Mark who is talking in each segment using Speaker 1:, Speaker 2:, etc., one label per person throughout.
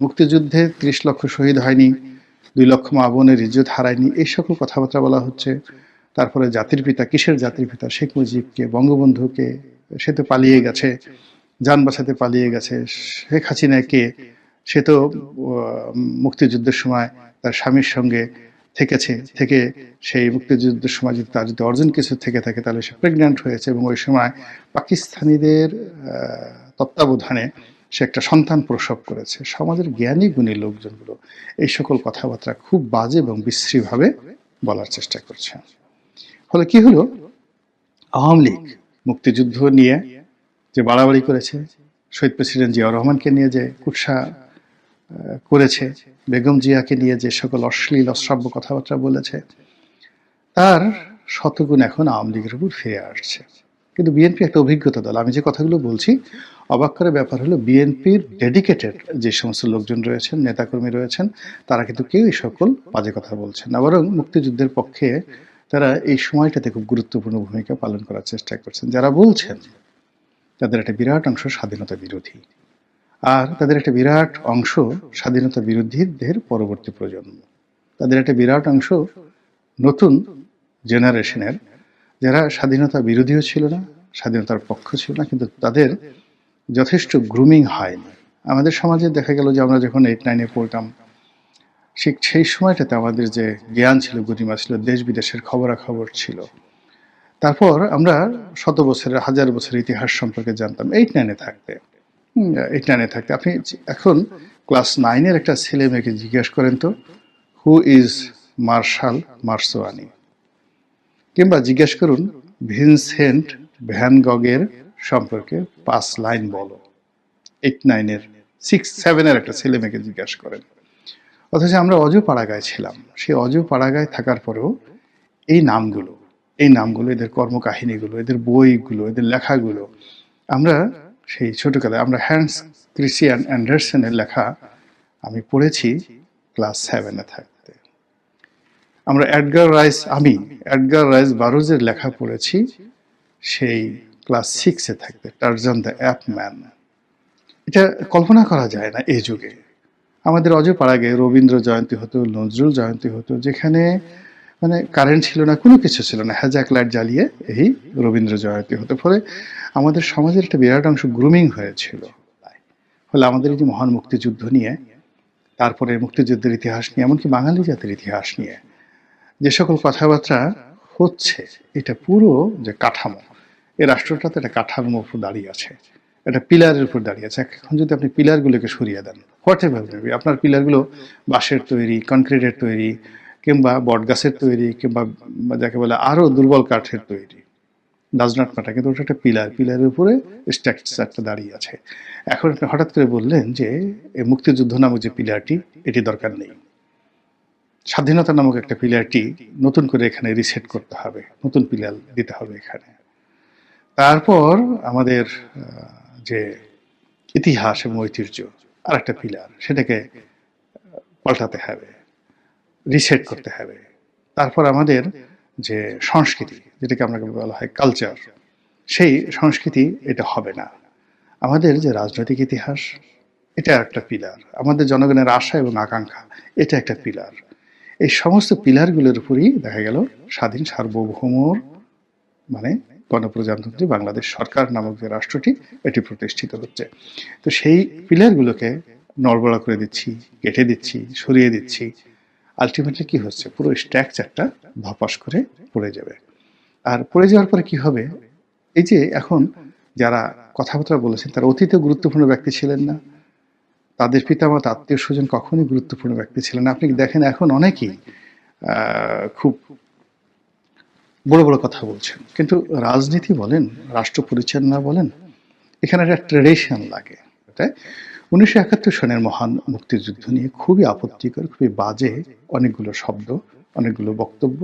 Speaker 1: মুক্তিযুদ্ধে ত্রিশ লক্ষ শহীদ হয়নি, দুই লক্ষ মা বোনের ইজ্জত হারায়নি, এই সকল কথাবার্তা বলা হচ্ছে। তারপরে জাতির পিতা, কিসের জাতির পিতা? শেখ মুজিবকে, বঙ্গবন্ধুকে, সে তো পালিয়ে গেছে, যান বাঁচাতে পালিয়ে গেছে। শেখ হাসিনাকে, সে তো মুক্তিযুদ্ধের সময় তার স্বামীর সঙ্গে থেকেছে, থেকে সেই মুক্তিযুদ্ধের সময় যদি তার যদি অর্জন কিছু থেকে থাকে, তাহলে সে প্রেগন্যান্ট হয়েছে এবং ওই সময় পাকিস্তানিদের তত্ত্বাবধানে সে একটা সন্তান প্রসব করেছে। সমাজের জ্ঞানী গুণী লোকজনগুলো এই সকল কথাবার্তা খুব বাজে এবং বিশ্রীভাবে বলার চেষ্টা করছে। ফলে কি হলো? আওয়ামী লীগ মুক্তিযুদ্ধ নিয়ে যে বাড়াবাড়ি করেছে, শহীদ প্রেসিডেন্ট জিয়াউর রহমানকে নিয়ে যে কুৎসা করেছে, বেগম জিয়াকে নিয়ে যে সকল অশ্লীল, অশ্রাব্য কথাবার্তা বলেছে, তার শতগুণ এখন আওয়ামী লীগের উপর ফিরে আসছে। কিন্তু বিএনপি একটা অভিজ্ঞতা দল। আমি যে কথাগুলো বলছি, অবাক করার ব্যাপার হলো বিএনপির ডেডিকেটেড যে সমস্ত লোকজন রয়েছেন, নেতাকর্মী রয়েছেন, তারা কিন্তু কেউ এই সকল বাজে কথা বলছেন না, বরং মুক্তিযুদ্ধের পক্ষে তারা এই সময়টাতে খুব গুরুত্বপূর্ণ ভূমিকা পালন করার চেষ্টা করছেন। যারা বলছেন, তাদের একটা বিরাট অংশ স্বাধীনতা বিরোধী, আর তাদের একটা বিরাট অংশ স্বাধীনতা বিরোধীদের পরবর্তী প্রজন্ম। তাদের একটা বিরাট অংশ নতুন জেনারেশনের যারা স্বাধীনতা বিরোধীও ছিল না, স্বাধীনতার পক্ষ ছিল না, কিন্তু তাদের যথেষ্ট গ্রুমিং হয়নি। আমাদের সমাজে দেখা গেল যে আমরা যখন এইট নাইনে পড়তাম, ঠিক সেই সময়টাতে আমাদের যে জ্ঞান ছিল গরিমা ছিল, দেশ বিদেশের খবরাখবর ছিল। তারপর আমরা শত বছরের, হাজার বছরের ইতিহাস সম্পর্কে জানতাম। এইট নাইনে থাকতে। এইট নাইনে থাকতে। আপনি এখন ক্লাস নাইনের একটা ছেলে মেয়েকে জিজ্ঞেস করেন তো হু ইজ মার্শাল মার্সোয়ানি কিংবা জিজ্ঞেস করুন ভিনসেন্ট ভ্যান গগের সম্পর্কে পাঁচ লাইন বলো। এইট নাইনের, সিক্স সেভেনের একটা ছেলে মেয়েকে জিজ্ঞাসা করেন। অথচ আমরা অজ পাড়াগায় ছিলাম। সেই অজ পাড়াগায় থাকার পরেও এই নামগুলো এই নামগুলো, এদের কর্মকাহিনীগুলো, এদের বইগুলো, এদের লেখাগুলো, আমরা সেই ছোটকালে আমরা হ্যান্স ক্রিস্টিয়ান অ্যান্ডারসনের লেখা আমি পড়েছি ক্লাস সেভেনে থাকতে আমরা অ্যাডগার রাইস, আমি অ্যাডগার রাইস বারুজের লেখা পড়েছি। সেই ক্লাস সিক্সে থাকতে, টার্জান দ্য অ্যাপ ম্যান। এটা কল্পনা করা যায় না এই যুগে। আমাদের অজপাড়াগে রবীন্দ্র জয়ন্তী হতো, নজরুল জয়ন্তী হতো, যেখানে মানে কারেন্ট ছিল না, কোনো কিছু ছিল না হ্যাজাক লাইট জ্বালিয়ে এই রবীন্দ্র জয়ন্তী হতো। ফলে আমাদের সমাজের একটা বিরাট অংশ গ্রুমিং হয়েছিল। ফলে আমাদের এই যে মহান মুক্তিযুদ্ধ নিয়ে, তারপরে মুক্তিযুদ্ধের ইতিহাস নিয়ে, এমনকি বাঙালি জাতির ইতিহাস নিয়ে যে সকল কথাবার্তা হচ্ছে, এটা পুরো যে কাঠামো, এই রাষ্ট্রটাতে একটা কাঠামোর উপর দাঁড়িয়ে আছে, একটা পিলারের উপর দাঁড়িয়ে আছে। এখন যদি আপনি পিলারগুলোকে সরিয়ে দেন হোয়াট এভার আপনার পিলারগুলো বাঁশের তৈরি কনক্রিটের তৈরি, কিংবা বটগাছের তৈরি, কিংবা যাকে বলে আরও দুর্বল কাঠের তৈরি ডাজ নট কিন্তু ওটা একটা পিলার, পিলারের উপরে স্ট্রাকচারটা দাঁড়িয়ে আছে। এখন আপনি হঠাৎ করে বললেন যে, এই মুক্তিযুদ্ধ নামক যে পিলারটি, এটি দরকার নেই। স্বাধীনতা নামক একটা পিলারটি নতুন করে এখানে রিসেট করতে হবে, নতুন পিলার দিতে হবে এখানে। তারপর আমাদের যে ইতিহাস এবং ঐতিহ্য আর একটা পিলার, সেটাকে পাল্টাতে হবে রিসেট করতে হবে। তারপর আমাদের যে সংস্কৃতি, যেটাকে আমরা বলা হয় কালচার সেই সংস্কৃতি এটা হবে না। আমাদের যে রাজনৈতিক ইতিহাস, এটা একটা পিলার। আমাদের জনগণের আশা এবং আকাঙ্ক্ষা, এটা একটা পিলার। এই সমস্ত পিলারগুলোর উপরই দেখা গেল স্বাধীন সার্বভৌমর মানে গণপ্রজাতন্ত্রী বাংলাদেশ সরকার নামক যে রাষ্ট্রটি, এটি প্রতিষ্ঠিত হচ্ছে। তো সেই পিলারগুলোকে নড়বড়া করে দিচ্ছি, কেটে দিচ্ছি, সরিয়ে দিচ্ছি আলটিমেটলি কি হচ্ছে? পুরো স্ট্রাকচারটা ধপাস করে পড়ে যাবে। আর পড়ে যাওয়ার পরে কি হবে? এই যে এখন যারা কথাবার্তা বলেছেন, তারা অতীতে গুরুত্বপূর্ণ ব্যক্তি ছিলেন না। তাদের পিতামাতা আত্মীয় স্বজন কখনই গুরুত্বপূর্ণ ব্যক্তি ছিলেন আপনি দেখেন এখন অনেকেই খুব বড় বড় কথা বলছেন। কিন্তু রাজনীতি বলেন, রাষ্ট্র পরিচালনা বলেন, এখানে একটা ট্রেডিশন লাগে। তাই উনিশশো একাত্তর সনের মহান মুক্তিযুদ্ধ নিয়ে খুবই আপত্তিকর, খুবই বাজে অনেকগুলো শব্দ, অনেকগুলো বক্তব্য।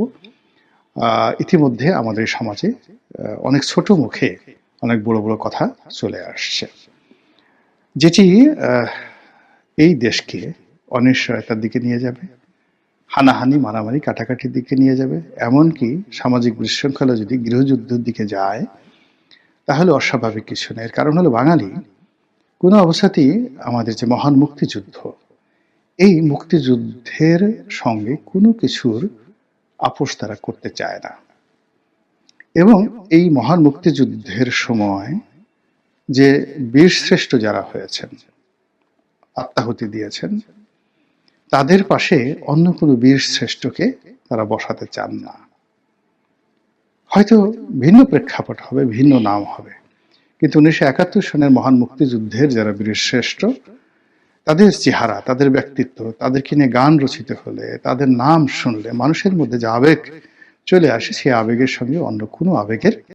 Speaker 1: ইতিমধ্যে আমাদের সমাজে অনেক ছোট মুখে অনেক বড় বড় কথা চলে আসছে। যেটি এই দেশকে অনিশ্চয়তার দিকে নিয়ে যাবে, হানাহানি, মারামারি, কাটাকাটির দিকে নিয়ে যাবে, এমনকি সামাজিক বিশৃঙ্খলা যদি গৃহযুদ্ধের দিকে যায়, তাহলে অস্বাভাবিক কিছু নেই। এর কারণ হলো বাঙালি। কোনো অবস্থাতেই আমাদের যে মহান মুক্তিযুদ্ধ, এই মুক্তিযুদ্ধের সঙ্গে কোনো কিছুর আপোষ তারা করতে চায় না। এবং এই মহান মুক্তিযুদ্ধের সময় যে বীরশ্রেষ্ঠ যারা হয়েছেন আত্মাহুতি দিয়েছেন। তাদের পাশে অন্য কোনো বীর শ্রেষ্ঠকে তারা বসাতে চান না। হয়তো ভিন্ন প্রেক্ষাপট হবে, ভিন্ন নাম হবে। কিন্তু উনিশশো একাত্তর সনের মহান মুক্তিযুদ্ধের যারা বীর শ্রেষ্ঠ, তাদের চেহারা, তাদের ব্যক্তিত্ব, তাদেরকে নিয়ে গান রচিত হলে, তাদের নাম শুনলে মানুষের মধ্যে যে আবেগ চলে আসে, সেই আবেগের সঙ্গে অন্য কোনো আবেগের